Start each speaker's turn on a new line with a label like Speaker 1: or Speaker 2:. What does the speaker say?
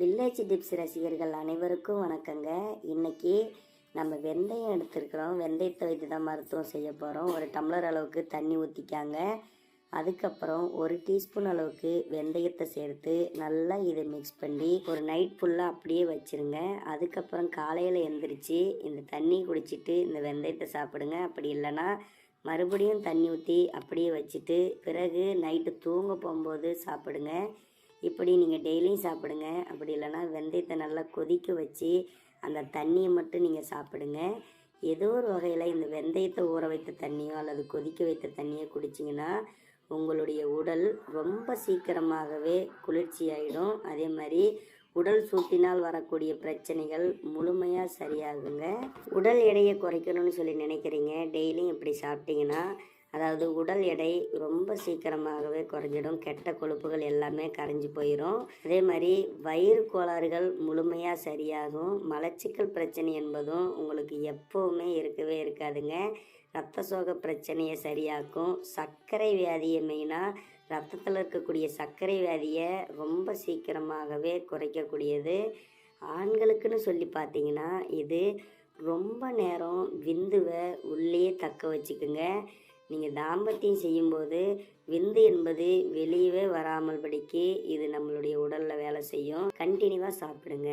Speaker 1: Village tips ரசிகர்கள் அனைவருக்கும் வணக்கங்க. இன்னைக்கு நம்ம வெந்தயம் எடுத்துருக்குறோம். வெந்தயத்தை வைத்து தான் மருத்துவம் செய்ய போகிறோம் ஒரு டம்ளர் அளவுக்கு தண்ணி ஊற்றிக்காங்க அதுக்கப்புறம் ஒரு டீஸ்பூன் அளவுக்கு வெந்தயத்தை சேர்த்து நல்லா இதை மிக்ஸ் பண்ணி ஒரு நைட் ஃபுல்லாக அப்படியே வச்சிருங்க. அதுக்கப்புறம் காலையில் எந்திரிச்சு இந்த தண்ணி குடிச்சிட்டு இந்த வெந்தயத்தை சாப்பிடுங்க. அப்படி இல்லைன்னா மறுபடியும் தண்ணி ஊற்றி அப்படியே வச்சுட்டு பிறகு நைட்டு தூங்க போகும்போது சாப்பிடுங்க. இப்படி நீங்கள் டெய்லியும் சாப்பிடுங்க. அப்படி இல்லைன்னா வெந்தயத்தை நல்லா கொதிக்க வச்சு அந்த தண்ணியை மட்டும் நீங்கள் சாப்பிடுங்க. ஏதோ ஒரு வகையில் இந்த வெந்தயத்தை ஊற வைத்த தண்ணியோ அல்லது கொதிக்க வைத்த தண்ணியோ குடிச்சிங்கன்னா உங்களுடைய உடல் ரொம்ப சீக்கிரமாகவே குளிர்ச்சி ஆகிடும் அதே மாதிரி உடல் சூட்டினால் வரக்கூடிய பிரச்சனைகள் முழுமையாக சரியாகுங்க. உடல் எடையை குறைக்கணும்னு சொல்லி நினைக்கிறீங்க. டெய்லியும் இப்படி சாப்பிட்டீங்கன்னா அதாவது உடல் எடை ரொம்ப சீக்கிரமாகவே குறைஞ்சிடும். கெட்ட கொழுப்புகள் எல்லாமே கரைஞ்சி போயிடும் அதே மாதிரி வயிறு கோளாறுகள் முழுமையாக சரியாகும். மலச்சிக்கல் பிரச்சனை என்பதும் உங்களுக்கு எப்போவுமே இருக்கவே இருக்காதுங்க. ரத்த சோக பிரச்சனையை சரியாக்கும். சர்க்கரை வியாதியை மெயினாக ரத்தத்தில் இருக்கக்கூடிய சர்க்கரை வியாதியை ரொம்ப சீக்கிரமாகவே குறைக்கக்கூடியது. ஆண்களுக்குன்னு சொல்லி பார்த்தீங்கன்னா இது ரொம்ப நேரம் விந்துவை உள்ளே தக்க வச்சுக்குங்க. நீங்கள் தாம்பத்தியம் செய்யும்போது விந்து என்பது வெளியவே வராமல் படிக்க இது நம்மளுடைய உடலில் வேலை செய்யும். கண்டினியூவாக சாப்பிடுங்க.